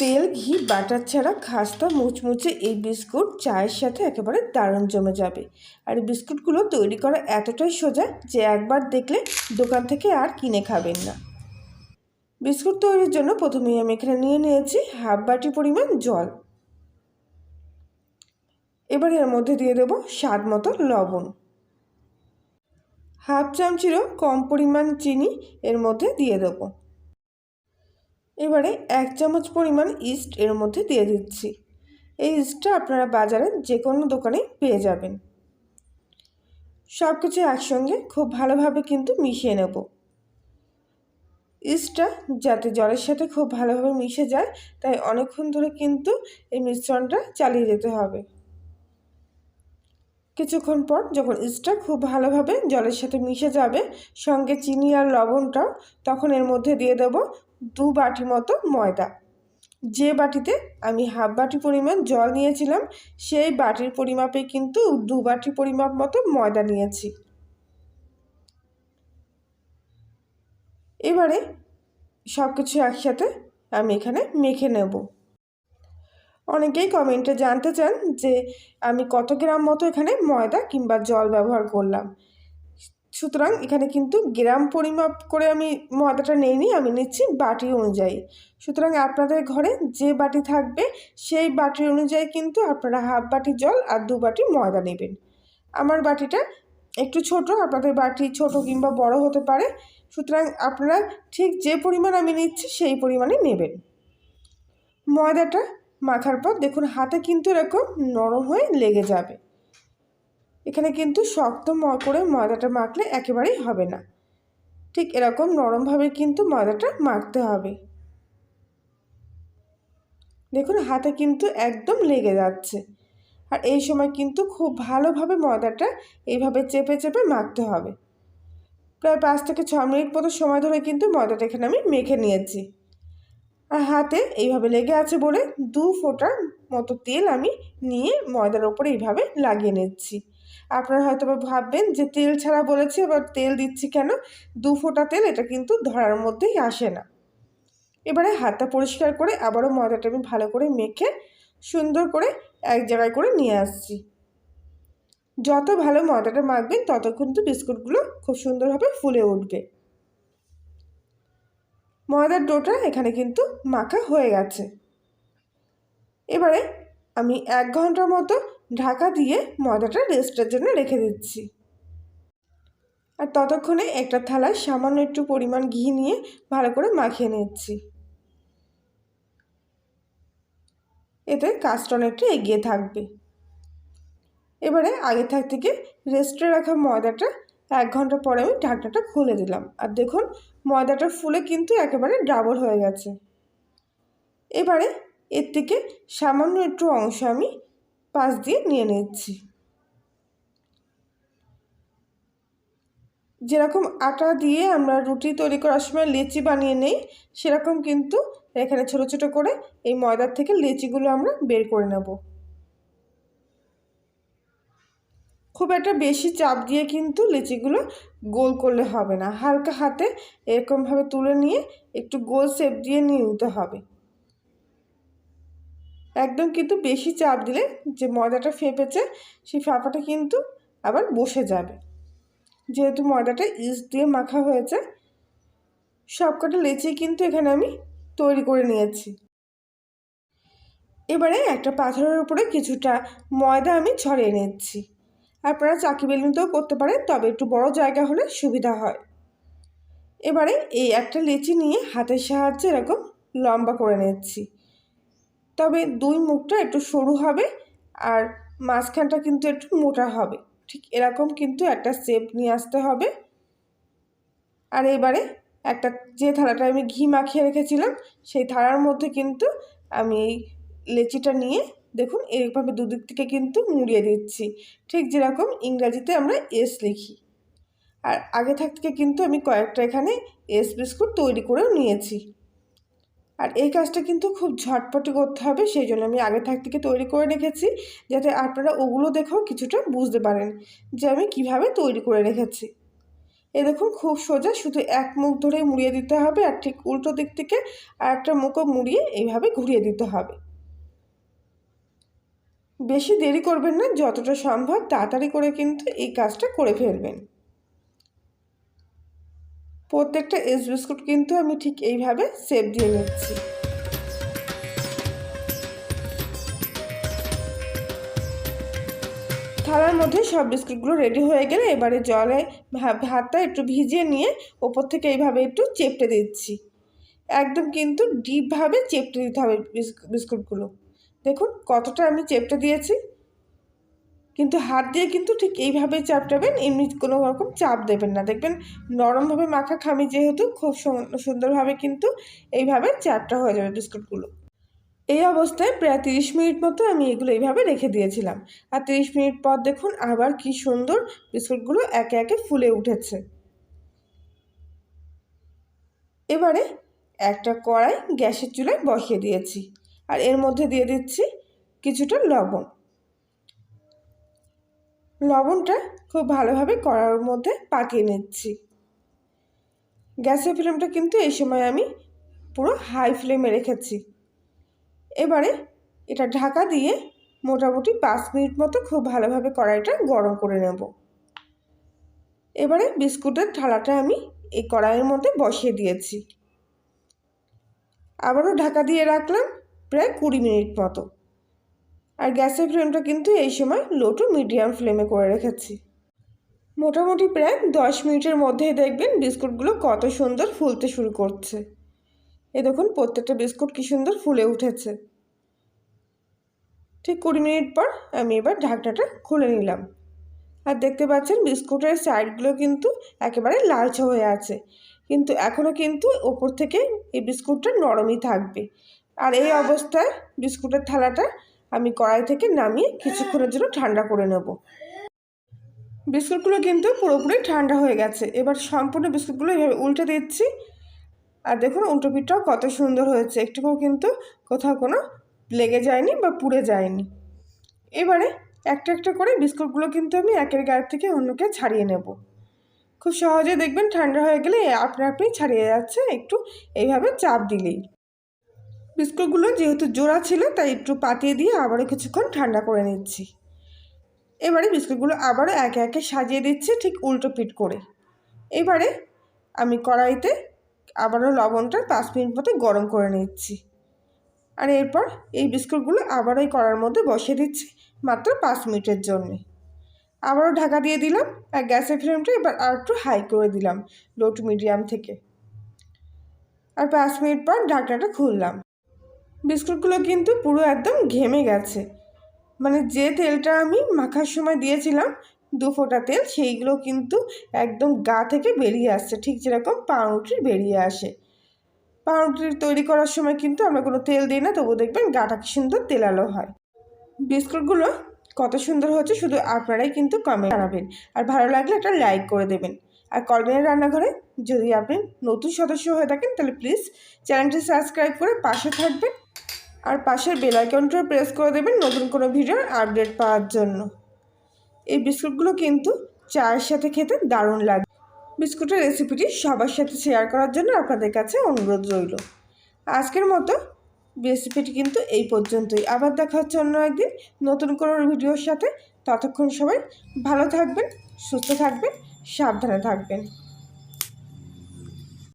তেল, ঘি, বাটার ছাড়া খাস্তা, মুচমুচে এই বিস্কুট চায়ের সাথে একেবারে দারুণ জমে যাবে। আর বিস্কুটগুলো তৈরি করা এতটাই সোজা যে একবার দেখলে দোকান থেকে আর কিনে খাবেন না। বিস্কুট তৈরির জন্য প্রথমেই আমি এখানে নিয়ে নিয়েছি হাফ বাটি পরিমাণ জল। এবার এর মধ্যে দিয়ে দেবো স্বাদ মতো লবণ। হাফ চামচিরও কম পরিমাণ চিনি এর মধ্যে দিয়ে দেবো। এবারে এক চামচ পরিমাণ ইস্ট এর মধ্যে দিয়ে দিচ্ছি। এই ইস্টটা আপনারা বাজারে যে কোনো দোকানে পেয়ে যাবেন। সব কিছু একসঙ্গে খুব ভালোভাবে কিন্তু মিশিয়ে নেব। ইস্টটা যাতে জলের সাথে খুব ভালোভাবে মিশে যায়, তাই অনেকক্ষণ ধরে কিন্তু এই মিশ্রণটা চালিয়ে যেতে হবে। কিছুক্ষণ পর যখন ইস্টটা খুব ভালোভাবে জলের সাথে মিশে যাবে, সঙ্গে চিনি আর লবণটাও তখন এর মধ্যে দিয়ে দেবো। দু বাটি মতো ময়দা। যে বাটিতে আমি হাফ বাটি পরিমাণ জল নিয়েছিলাম, সেই বাটির পরিমাপে কিন্তু দু বাটি পরিমাপ মতো ময়দা নিয়েছি। এবারে সব কিছু একসাথে আমি এখানে মেখে নেব। অনেকেই কমেন্টে জানতে চান যে আমি কত গ্রাম মতো এখানে ময়দা কিংবা জল ব্যবহার করলাম। সুতরাং এখানে কিন্তু গ্রাম পরিমাপ করে আমি ময়দাটা নিইনি আমি নিচ্ছি বাটি অনুযায়ী। সুতরাং আপনাদের ঘরে যে বাটি থাকবে, সেই বাটি অনুযায়ী কিন্তু আপনারা হাফ বাটি জল আর দু বাটি ময়দা নেবেন। আমার বাটিটা একটু ছোট, আপনাদের বাটি ছোট কিংবা বড় হতে পারে। সুতরাং আপনারা ঠিক যে পরিমাণ আমি নিচ্ছি, সেই পরিমাণে নেবেন। ময়দাটা মাখার পর দেখুন, হাতে কিন্তু এরকম নরম হয়ে লেগে যাবে। এখানে কিন্তু শক্ত করে ময়দাটা মাখলে একেবারেই হবে না। ঠিক এরকম নরমভাবে কিন্তু ময়দাটা মাখতে হবে। দেখুন, হাতে কিন্তু একদম লেগে যাচ্ছে। আর এই সময় কিন্তু খুব ভালোভাবে ময়দাটা এইভাবে চেপে চেপে মাখতে হবে। প্রায় পাঁচ থেকে ছ মিনিট মতো সময় ধরে কিন্তু ময়দাটা এখানে আমি মেখে নিয়েছি। আর হাতে এইভাবে লেগে আছে বলে দু ফোঁটার মতো তেল আমি নিয়ে ময়দার ওপরে এইভাবে লাগিয়ে নিচ্ছি। আপনারা হয়তো বা ভাববেন যে তেল ছাড়া বলেছি এবার তেল দিচ্ছি কেন? দু ফোঁটা তেল এটা কিন্তু ধরার মধ্যেই আসে না। এবারে হাতটা পরিষ্কার করে আবারও ময়দাটা আমি ভালো করে মেখে সুন্দর করে এক জায়গায় করে নিয়ে আসছি। যত ভালো ময়দাটা মাখবেন, তত কিন্তু বিস্কুটগুলো খুব সুন্দরভাবে ফুলে উঠবে। ময়দার ডোটা এখানে কিন্তু মাখা হয়ে গেছে। এবারে আমি এক ঘণ্টার মতো ঢাকা দিয়ে ময়দাটা রেস্টের জন্য রেখে দিচ্ছি। আর ততক্ষণে একটা থালায় সামান্য একটু পরিমাণ ঘি নিয়ে ভালো করে মাখিয়ে নিচ্ছি। এতে কাজটা অনেকটা এগিয়ে থাকবে। এবারে আগে থাক থেকে রেস্টে রাখা ময়দাটা এক ঘণ্টা পরে আমি ঢাকনাটা খুলে দিলাম। আর দেখুন, ময়দাটা ফুলে কিন্তু একেবারে ডাবল হয়ে গেছে। এবারে এর থেকে সামান্য একটু অংশ আমি পাশ দিয়ে নিয়ে নিচ্ছি। যেরকম আটা দিয়ে আমরা রুটি তৈরি করার সময় লেচি বানিয়ে নেই, সেরকম কিন্তু এখানে ছোট ছোট করে এই ময়দার থেকে লেচিগুলো আমরা বের করে নেব। খুব একটা বেশি চাপ দিয়ে কিন্তু লেচিগুলো গোল করলে হবে না। হালকা হাতে এরকমভাবে তুলে নিয়ে একটু গোল শেপ দিয়ে নিয়ে নিতে হবে। একদম কিন্তু বেশি চাপ দিলে যে ময়দাটা ফেঁপেছে, সেই ফাঁপাটা কিন্তু আবার বসে যাবে। যেহেতু ময়দাটা ইস দিয়ে মাখা হয়েছে, সবকটা লেচি কিন্তু এখানে আমি তৈরি করে নিয়েছি। এবারে একটা পাথরের উপরে কিছুটা ময়দা আমি ছড়িয়ে নিচ্ছি। আপনারা চাকি বেলুনতেও করতে পারেন, তবে একটু বড় জায়গা হলে সুবিধা হয়। এবারে এই একটা লেচি নিয়ে হাতের সাহায্যে এরকম লম্বা করে নিচ্ছি। তবে দুই মুখটা একটু সরু হবে আর মাঝখানটা কিন্তু একটু মোটা হবে। ঠিক এরকম কিন্তু একটা শেপ নিয়ে আসতে হবে। আর এবারে একটা যে থালাটা আমি ঘি মাখিয়ে রেখেছিলাম, সেই থালার মধ্যে কিন্তু আমি এই লেচিটা নিয়ে দেখুন এইভাবে দুদিক থেকে কিন্তু মুড়িয়ে দিচ্ছি। ঠিক যেরকম ইংরাজিতে আমরা এস লিখি। আর আগে থাক থেকে কিন্তু আমি কয়েকটা এখানে এস বিস্কুট তৈরি করেও নিয়েছি। আর এই কাজটা কিন্তু খুব ঝটপটি করতে হবে, সেই জন্য আমি আগে থাক থেকে তৈরি করে রেখেছি, যাতে আপনারা ওগুলো দেখেও কিছুটা বুঝতে পারেন যে আমি কীভাবে তৈরি করে রেখেছি। এ দেখুন খুব সোজা, শুধু এক মুখ ধরে মুড়িয়ে দিতে হবে আর ঠিক উল্টো দিক থেকে আর একটা মুখও মুড়িয়ে এইভাবে ঘুরিয়ে দিতে হবে। বেশি দেরি করবেন না, যতটা সম্ভব তাড়াতাড়ি করে কিন্তু এই কাজটা করে ফেলবেন। প্রত্যেকটা এস বিস্কুট কিন্তু আমি ঠিক এইভাবে সেপ দিয়ে নিচ্ছি। থালার মধ্যে সব বিস্কুটগুলো রেডি হয়ে গেলে এবারে জলে ভাতটা একটু ভিজিয়ে নিয়ে ওপর থেকে এইভাবে একটু চেপটে দিচ্ছি। একদম কিন্তু ডিপভাবে চেপটে দিতে হবে বিস্কুটগুলো। দেখুন কতটা আমি চেপটে দিয়েছি। কিন্তু হাত দিয়ে কিন্তু ঠিক এইভাবে চাপটাবেন, এমনি কোনো রকম চাপ দেবেন না। দেখবেন নরমভাবে মাখা খামি যেহেতু, খুব সুন্দরভাবে কিন্তু এইভাবে চাপটা হয়ে যাবে বিস্কুটগুলো। এই অবস্থায় প্রায় তিরিশ মিনিট মতো আমি এগুলো এইভাবে রেখে দিয়েছিলাম। আর তিরিশ মিনিট পর দেখুন আবার কি সুন্দর বিস্কুটগুলো একে একে ফুলে উঠেছে। এবারে একটা কড়াই গ্যাসের চুলায় বসিয়ে দিয়েছি। আর এর মধ্যে দিয়ে দিচ্ছি কিছুটা লবণ। লবণটা খুব ভালোভাবে কড়ার মধ্যে পাকিয়ে নিচ্ছি। গ্যাসের ফ্লেমটা কিন্তু এই সময় আমি পুরো হাই ফ্লেমে রেখেছি। এবারে এটা ঢাকা দিয়ে মোটামুটি পাঁচ মিনিট মতো খুব ভালোভাবে কড়াইটা গরম করে নেব। এবারে বিস্কুটের থালাটা আমি এই কড়াইয়ের মধ্যে বসিয়ে দিয়েছি। আবারও ঢাকা দিয়ে রাখলাম প্রায় কুড়ি মিনিট মতো। আর গ্যাসের ফ্লেমটা কিন্তু এই সময় লো টু মিডিয়াম ফ্লেমে করে রেখেছি। মোটামুটি প্রায় দশ মিনিটের মধ্যেই দেখবেন বিস্কুটগুলো কত সুন্দর ফুলতে শুরু করছে। এ দেখুন, প্রত্যেকটা বিস্কুট কী সুন্দর ফুলে উঠেছে। ঠিক কুড়ি মিনিট পর আমি এবার ঢাকনাটা খুলে নিলাম। আর দেখতে পাচ্ছেন, বিস্কুটের সাইডগুলো কিন্তু একেবারে লালচে হয়ে আছে। কিন্তু এখনও কিন্তু ওপর থেকে এই বিস্কুটটা নরমই থাকবে। আর এই অবস্থায় বিস্কুটের থালাটা আমি কড়াই থেকে নামিয়ে কিছুক্ষণের জন্য ঠান্ডা করে নেব। বিস্কুটগুলো কিন্তু পুরোপুরি ঠান্ডা হয়ে গেছে। এবার সম্পূর্ণ বিস্কুটগুলো এভাবে উল্টে দিচ্ছি। আর দেখুন, উল্টো পিঠটাও কত সুন্দর হয়েছে। একটুকুও কিন্তু কোথাও কোনো লেগে যায়নি বা পুড়ে যায়নি। এবারে একটা একটা করে বিস্কুটগুলো কিন্তু আমি একের গায়ের থেকে অন্যকে ছাড়িয়ে নেব। খুব সহজে দেখবেন ঠান্ডা হয়ে গেলে আপনা আপনি ছাড়িয়ে যাচ্ছে। একটু এইভাবে চাপ দিলেই। বিস্কুটগুলো যেহেতু জোড়া ছিল, তাই একটু পাতিয়ে দিয়ে আবারও কিছুক্ষণ ঠান্ডা করে নিচ্ছি। এবারে বিস্কুটগুলো আবারও একে একে সাজিয়ে দিচ্ছি ঠিক উল্টো পিট করে। এবারে আমি কড়াইতে আবারও লবণটা পাঁচ মিনিট মতো গরম করে নিচ্ছি। আর এরপর এই বিস্কুটগুলো আবারও কড়ার মধ্যে বসিয়ে দিচ্ছি মাত্র পাঁচ মিনিটের জন্যে। আবারও ঢাকা দিয়ে দিলাম আর গ্যাসের ফ্লেমটা এবার আর একটু হাই করে দিলাম, লো টু মিডিয়াম থেকে। আর পাঁচ মিনিট পর ঢাকনাটা খুললাম। বিস্কুটগুলো কিন্তু পুরো একদম ঘেমে গেছে। মানে যে তেলটা আমি মাখার সময় দিয়েছিলাম, দু ফোঁটা তেল, সেইগুলো কিন্তু একদম গা থেকে বেরিয়ে আসছে। ঠিক যেরকম পাউরুটির বেরিয়ে আসে। পাউরুটি তৈরি করার সময় কিন্তু আমরা কোনো তেল দিই না তবু দেখবেন গাটা কি সুন্দর তেলালো হয়। বিস্কুটগুলো কত সুন্দর হচ্ছে, শুধু আপনারাই কিন্তু কমে জানাবেন। আর ভালো লাগলে একটা লাইক করে দেবেন। আর কলমের রান্নাঘরে যদি আপনি নতুন সদস্য হয়ে থাকেন, তাহলে প্লিজ চ্যানেলটি সাবস্ক্রাইব করে পাশে থাকবেন। আর পাশের বেল আইকনটা প্রেস করে দেবেন নতুন কোনো ভিডিওর আপডেট পাওয়ার জন্য। এই বিস্কুটগুলো কিন্তু চায়ের সাথে খেতে দারুণ লাগে। বিস্কুটের রেসিপিটি সবার সাথে শেয়ার করার জন্য আপনাদের কাছে অনুরোধ রইল। আজকের মতো রেসিপিটি কিন্তু এই পর্যন্তই। আবার দেখা হচ্ছে অন্য একদিন নতুন কোনো ভিডিওর সাথে। ততক্ষণ সবাই ভালো থাকবেন, সুস্থ থাকবেন, সাবধানে থাকবেন।